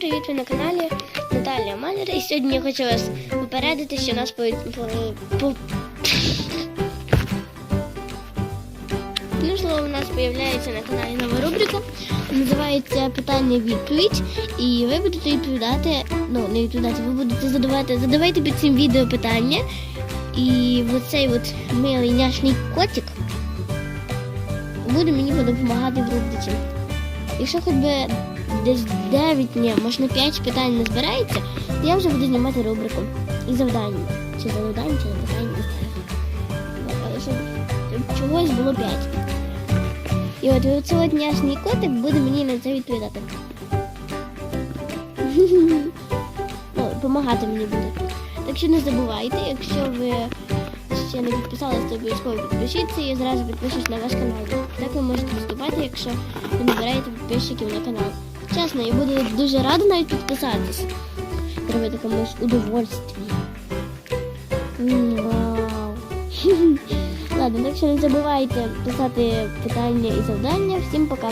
привіт! Ви на каналі Наталія Малер. І сьогодні я хочу вас попередити, що нас по, по. Можливо, у нас з'являється на каналі нова рубрика. Називається Питання-відповідь. І ви будете відповідати, ну не відповідати, ви будете задавати, задавайте під цим відео питання. І оцей от милий няшний котик буде мені допомагати в рубриці. Якщо хоч би десь 9, ні, можна 5 питань не збирається, то я вже буду знімати рубрику. І завдання. Чи завдання, чи запитання, не щоб чогось було 5. І от оцей от котик буде мені на це відповідати. Ну, допомагати мені буде. Так що не забувайте, якщо ви ще не підписалися, то обов'язково підпишіться і зразу підпишусь на ваш канал. Так ви можете вступати, якщо ви набираєте підписчиків на канал. Чесно, я буду дуже рада навіть підписатись. Робити комусь удовольствие. Вау. Ладно, так що не забувайте писати питання і завдання. Всім пока.